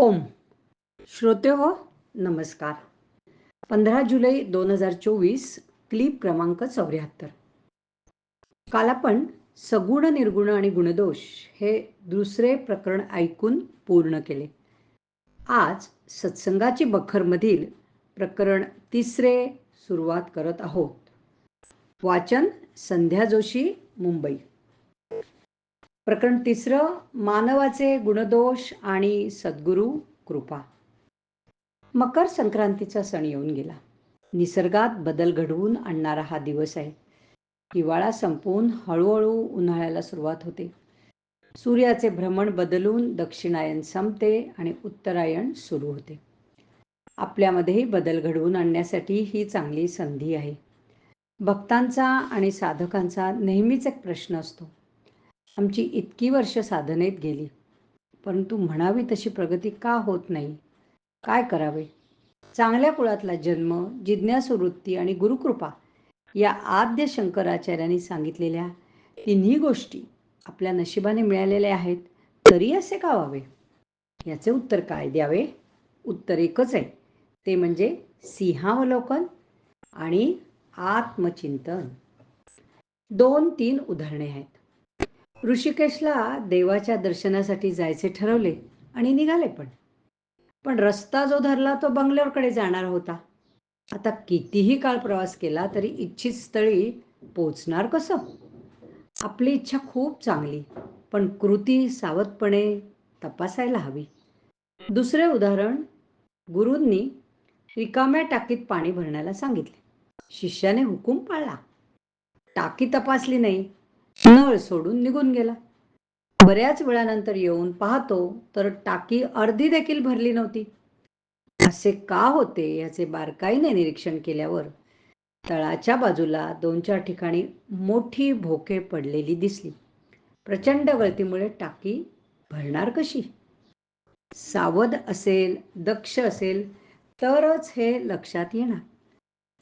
ओम. श्रोते हो नमस्कार. पंधरा जुलै दोन हजार चोवीस क्लिप क्रमांक चौऱ्याहत्तर. काल आपण सगुण निर्गुण आणि गुणदोष हे दुसरे प्रकरण ऐकून पूर्ण केले. आज सत्संगाची बखरमधील प्रकरण तिसरे सुरुवात करत आहोत. वाचन संध्या जोशी मुंबई. प्रकरण तिसरं मानवाचे गुणदोष आणि सद्गुरू कृपा. मकर संक्रांतीचा सण येऊन गेला. निसर्गात बदल घडवून आणणारा हा दिवस आहे. हिवाळा संपवून हळूहळू उन्हाळ्याला सुरुवात होते. सूर्याचे भ्रमण बदलून दक्षिणायन संपते आणि उत्तरायण सुरू होते. आपल्यामध्येही बदल घडवून आणण्यासाठी ही चांगली संधी आहे. भक्तांचा आणि साधकांचा नेहमीच एक प्रश्न असतो. आमची इतकी वर्ष साधनेत गेली. परंतु म्हणावी तशी प्रगती का होत नाही? काय करावे? चांगल्या कुळातला जन्म जिज्ञासवृत्ती आणि गुरुकृपा या आद्य शंकराचार्यांनी सांगितलेल्या तिन्ही गोष्टी आपल्या नशिबाने मिळालेल्या आहेत तरी असे का व्हावे? याचे उत्तर काय द्यावे? उत्तर एकच आहे. ते म्हणजे सिंहावलोकन आणि आत्मचिंतन. दोन तीन उदाहरणे आहेत. ऋषिकेशला देवाच्या दर्शनासाठी जायचे ठरवले आणि निघाले पण. पण रस्ता जो धरला तो बंगलोरकडे जाणार होता. आता कितीही काळ प्रवास केला तरी इच्छित स्थळी पोचणार कसं? आपली इच्छा खूप चांगली पण कृती सावधपणे तपासायला हवी. दुसरे उदाहरण गुरूंनी रिकाम्या टाकीत पाणी भरण्याला सांगितले. शिष्याने हुकूम पाळला. टाकी तपासली नाही नळ सोडून निघून गेला. बऱ्याच वेळानंतर येऊन पाहतो तर टाकी अर्धी देखील भरली नव्हती. असे का होते याचे बारकाईने निरीक्षण केल्यावर तळाच्या बाजूला दोन चार ठिकाणी मोठी भोके पडलेली दिसली. प्रचंड गळतीमुळे टाकी भरणार कशी? सावध असेल दक्ष असेल तरच हे लक्षात येणार.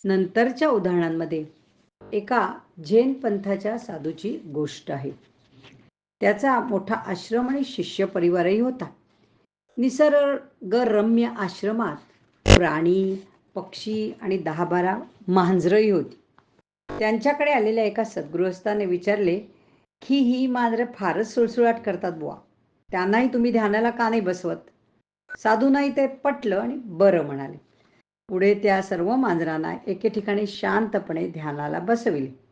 नंतरच्या उदाहरणांमध्ये एका जैन पंथाच्या साधूची गोष्ट आहे. त्याचा मोठा आश्रम आणि शिष्य परिवारही होता. निसर्गरम्य आश्रमात प्राणी पक्षी आणि दहा बारा मांजरही होती. त्यांच्याकडे आलेल्या एका सद्गृहस्थाने विचारले की ही मांजरं फारच सुळसुळाट करतात बुवा. त्यांनाही तुम्ही ध्यानाला का नाही बसवत? साधूनाही ते पटलं आणि बरं म्हणाले. पुढे त्या सर्व मांजरांना एके ठिकाणी शांतपणे ध्यानाला बसविले.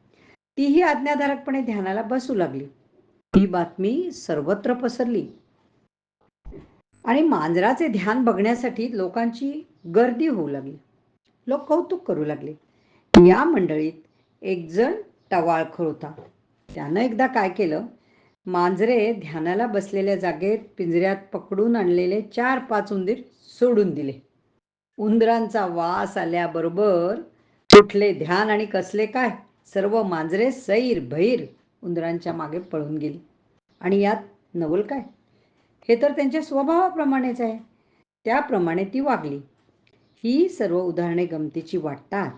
तीही आज्ञाधारकपणे ध्यानाला बसू लागली. ही बातमी सर्वत्र पसरली. आणि मांजराचे ध्यान बघण्यासाठी लोकांची गर्दी होऊ लागली. लोक कौतुक करू लागले. या मंडळीत एक जण टवाळखोर होता. त्यानं एकदा काय केलं? मांजरे ध्यानाला बसलेल्या जागेत पिंजऱ्यात पकडून आणलेले चार पाच उंदीर सोडून दिले. उंदरांचा वास आल्याबरोबर कुठले ध्यान आणि कसले काय? सर्व मांजरे सैर भैर उंदरांच्या मागे पळून गेली. आणि यात नवल काय? हे तर त्यांच्या स्वभावाप्रमाणेच आहे. त्याप्रमाणे ती वागली. ही सर्व उदाहरणे गमतीची वाटतात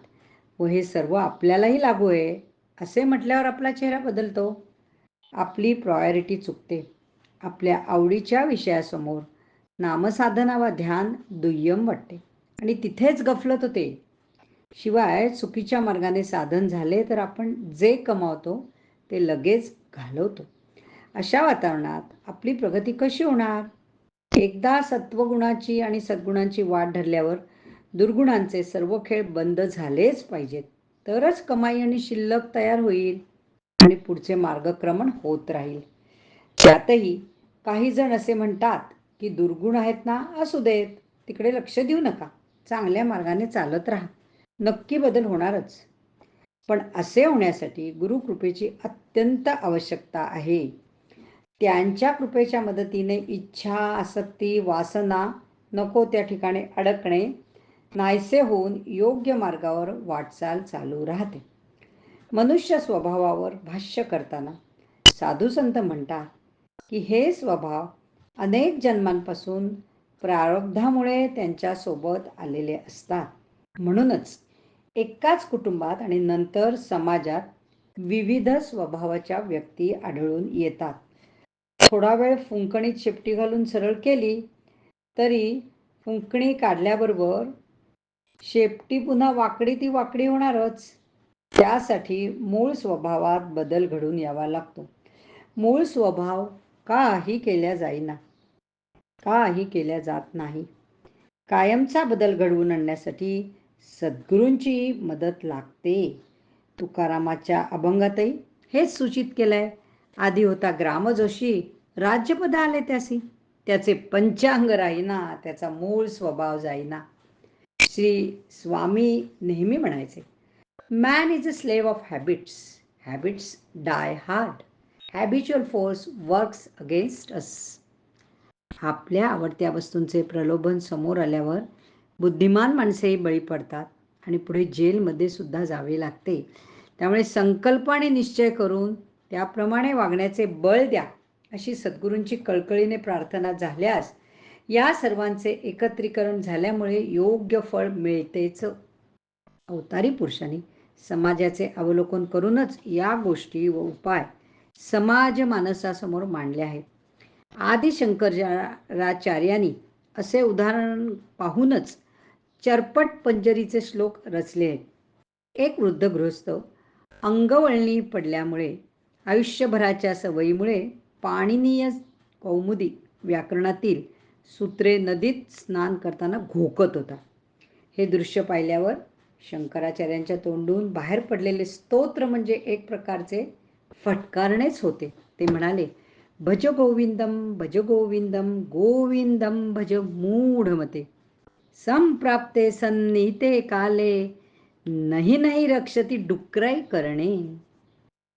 व हे सर्व आपल्यालाही लागू आहे असे म्हटल्यावर आपला चेहरा बदलतो. आपली प्रायोरिटी चुकते. आपल्या आवडीच्या विषयासमोर नामसाधना व ध्यान दुय्यम वाटते. आणि तिथेच गफलत होते. शिवाय चुकीच्या मार्गाने साधन झाले तर आपण जे कमावतो ते लगेच घालवतो. अशा वातावरणात आपली प्रगती कशी होणार? एकदा सत्वगुणाची आणि सद्गुणांची वाट धरल्यावर दुर्गुणांचे सर्व खेळ बंद झालेच पाहिजेत. तरच कमाई आणि शिल्लक तयार होईल आणि पुढचे मार्गक्रमण होत राहील. त्यातही काही जण असे म्हणतात की दुर्गुण आहेत ना असू देत. तिकडे लक्ष देऊ नका. चांगल्या मार्गाने चालत राहा. नक्की बदल होणारच. पण असे होण्यासाठी गुरुकृपेची अत्यंत आवश्यकता आहे. त्यांच्या कृपेच्या मदतीने इच्छा आसक्ती वासना नको त्या ठिकाणी अडकणे नाहीसे होऊन योग्य मार्गावर वाटचाल चालू राहते. मनुष्य स्वभावावर भाष्य करताना साधू संत म्हणतात की हे स्वभाव अनेक जन्मांपासून प्रारब्धामुळे त्यांच्यासोबत आलेले असतात. म्हणूनच एकाच कुटुंबात आणि नंतर समाजात विविध स्वभावाच्या व्यक्ती आढळून येतात. थोडा वेळ फुंकणीत शेपटी घालून सरळ केली तरी फुंकणी काढल्याबरोबर शेपटी पुन्हा वाकडी ती वाकडी होणारच. त्यासाठी मूळ स्वभावात बदल घडून यावा लागतो. मूळ स्वभाव काही केल्या जाईना काही केल्या जात नाही. कायमचा बदल घडवून आणण्यासाठी सद्गुरूंची मदत लागते. तुकारामाच्या अभंगातही हेच सूचित केलंय. आधी होता ग्रामजोशी राज्यपद आले त्यासी. त्याचे पंचांग राहीना त्याचा मूळ स्वभाव जाईना. श्री स्वामी नेहमी म्हणायचे man is a slave of habits habits die hard habitual force works against us आपल्या आवडत्या वस्तूंचे प्रलोभन समोर आल्यावर बुद्धिमान माणसेही बळी पडतात आणि पुढे जेलमध्ये सुद्धा जावे लागते. त्यामुळे संकल्प आणि निश्चय करून त्याप्रमाणे वागण्याचे बळ द्या अशी सद्गुरूंची कळकळीने प्रार्थना झाल्यास या सर्वांचे एकत्रीकरण झाल्यामुळे योग्य फळ मिळतेच. अवतारी पुरुषांनी समाजाचे अवलोकन करूनच या गोष्टी व उपाय समाज मानसासमोर मांडले आहेत. आदिशंकराचार्यांनी असे उदाहरण पाहूनच चरपट पंजरीचे श्लोक रचले आहेत. एक वृद्ध गृहस्थ अंगवळणी पडल्यामुळे आयुष्यभराच्या सवयीमुळे पाणिनीय कौमुदी व्याकरणातील सूत्रे नदीत स्नान करताना घोकत होता. हे दृश्य पाहिल्यावर शंकराचार्यांच्या तोंडून बाहेर पडलेले स्तोत्र म्हणजे एक प्रकारचे फटकारणेच होते. ते म्हणाले भज गोविंदम भज गोविंदम गोविंदम भज मूढमते. संप्राप्ते सन्निहिते काले नाही नाही रक्षती डुकराई करणे.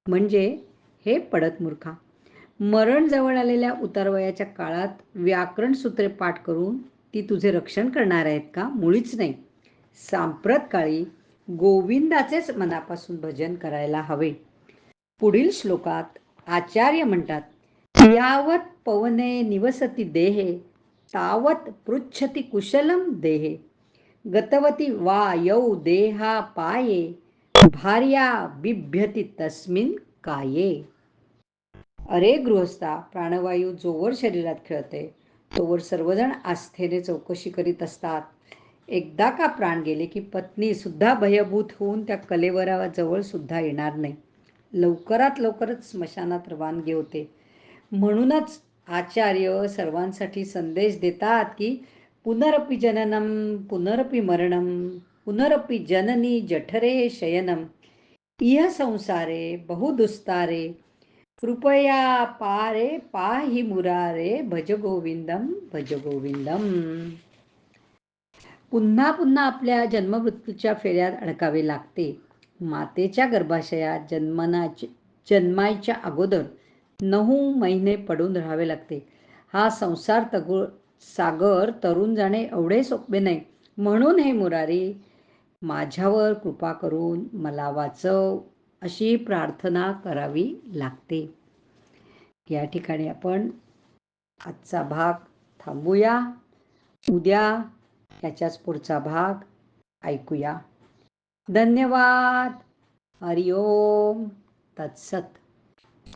म्हणजे हे पडत मूर्खा. मरण जवळ आलेल्या उतारवयाच्या काळात व्याकरण सूत्रे पाठ करून ती तुझे रक्षण करणार आहेत का? मुळीच नाही. सांप्रत काळी गोविंदाचेच मनापासून भजन करायला हवे. पुढील श्लोकात आचार्य म्हणतात यावत पवने निवसती देहे तावत पृच्छती कुशलम देहे। गतवती वा यौ देहा पाये भार्या बिभ्यती तस्मिन काये। अरे गृहस्था प्राणवायू जोवर शरीरात खेळते तोवर सर्वजण आस्थेने चौकशी करीत असतात। एकदा का प्राण गेले की पत्नी सुद्धा भयभूत होऊन त्या कलेवराजवळ सुद्धा येणार नाही। लवकरात लवकरच स्मशानात रवानगी होते। म्हणूनच आचार्य सर्वांसाठी संदेश देतात की पुनरपि जननम पुनरपि मरणम पुनरपि जननी जठरे शयनम. इह संसारे बहुदुस्तारे कृपया पारे पाहि मुरारे भज गोविंदम भज गोविंदम. पुन्हा पुन्हा आपल्या जन्ममृत्यूच्या फेऱ्यात अडकावे लागते. मातेच्या गर्भाशयात जन्मनाचे जन्मायच्या अगोदर नऊ महिने पडून राहावे लागते. हा संसार तगु सागर तरुण जाणे एवढे सोपे नाही. म्हणून हे मुरारी माझ्यावर कृपा करून मला वाचव अशी प्रार्थना करावी लागते. या ठिकाणी आपण आजचा भाग थांबूया. उद्या याच्याच पुढचा भाग ऐकूया. धन्यवाद. हरिओम. तत्सत.